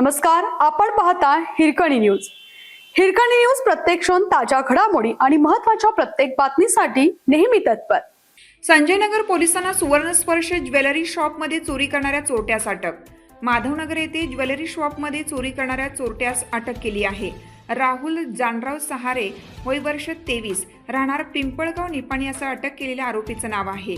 नमस्कार आपण पाहता हिरकणी न्यूज. हिरकणी न्यूज प्रत्येक क्षण ताज्या घडामोडी आणि महत्त्वाच्या प्रत्येक बातमीसाठी नेहमी तत्पर. संजयनगर पोलिसांना सुवर्णस्पर्श ज्वेलरी शॉपमध्ये चोरी करणाऱ्या चोरट्यास अटक. माधवनगर येथे ज्वेलरी शॉपमध्ये चोरी करणाऱ्या चोरट्यास अटक केली आहे. राहुल जानराव सहारे वय वर्ष तेवीस राहणार पिंपळगाव निपाणी असं अटक केलेल्या आरोपीचं नाव आहे.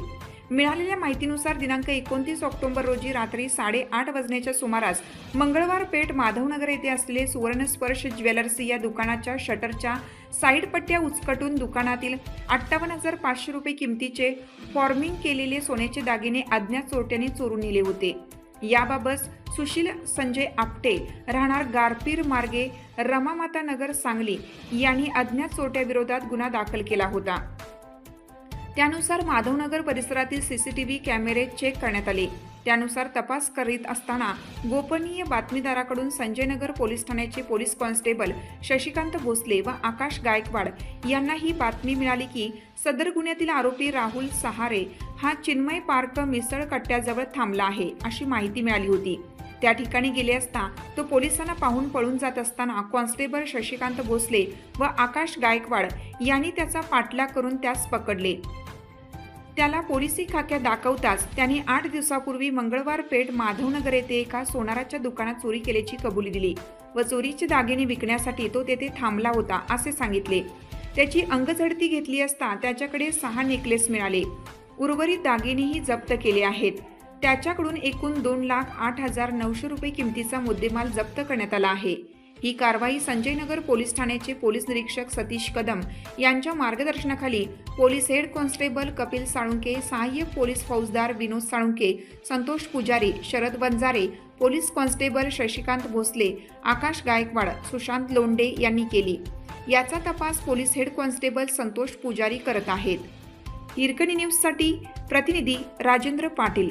मिळालेल्या माहितीनुसार दिनांक एकोणतीस ऑक्टोबर रोजी रात्री साडेआठ वाजण्याच्या सुमारास मंगळवार पेठ माधवनगर येथे असलेले सुवर्णस्पर्श ज्वेलर्स या दुकानाच्या शटरच्या साईड पट्ट्या उचकटून दुकानातील अठ्ठावन्न हजार पाचशे रुपये किमतीचे फॉर्मिंग केलेले सोन्याचे दागिने अज्ञात चोरट्यांनी चोरून नेले होते. याबाबत सुशील संजय आपटे राहणार गारपीर मार्गे रमामाता नगर सांगली यांनी अज्ञात चोरट्याविरोधात गुन्हा दाखल केला होता. त्यानुसार माधवनगर परिसरातील सीसीटीव्ही कॅमेरे चेक करण्यात आले. त्यानुसार तपास करीत असताना गोपनीय बातमीदाराकडून संजयनगर पोलीस ठाण्याचे पोलीस कॉन्स्टेबल शशिकांत भोसले व आकाश गायकवाड यांना ही बातमी मिळाली की सदर गुन्ह्यातील आरोपी राहुल सहारे हा चिन्मय पार्क मिसळ कट्ट्याजवळ थांबला आहे अशी माहिती मिळाली होती. त्या ठिकाणी गेले असता तो पोलिसांना पाहून पळून जात असताना कॉन्स्टेबल शशिकांत भोसले व आकाश गायकवाड यांनी त्याचा पाठलाग करून त्यास पकडले. त्याला पोलिसी खाक्या दाखवताच त्यांनी आठ दिवसापूर्वी मंगळवार पेठ माधवनगर येथे एका सोनाराच्या दुकानात चोरी केल्याची कबुली दिली व चोरीचे दागिने विकण्यासाठी तो तेथे थांबला होता असे सांगितले. त्याची अंगझडती घेतली असता त्याच्याकडे सहा नेकलेस मिळाले. उर्वरित दागिनेही जप्त केले आहेत. त्याच्याकडून एकूण दोन लाख आठ हजार नऊशे रुपये किमतीचा मुद्देमाल जप्त करण्यात आला आहे. ही कारवाई संजयनगर पोलीस ठाण्याचे पोलीस निरीक्षक सतीश कदम यांच्या मार्गदर्शनाखाली police head constable Kapil Salunke सहाय्यक पोलीस फौजदार विनोद साळुंके संतोष पुजारी शरद बंजारे पोलीस कॉन्स्टेबल शशिकांत भोसले आकाश गायकवाड सुशांत लोंडे यांनी केली. याचा तपास पोलीस हेड कॉन्स्टेबल संतोष पुजारी करत आहेत. हिरकणी न्यूजसाठी प्रतिनिधी राजेंद्र पाटील.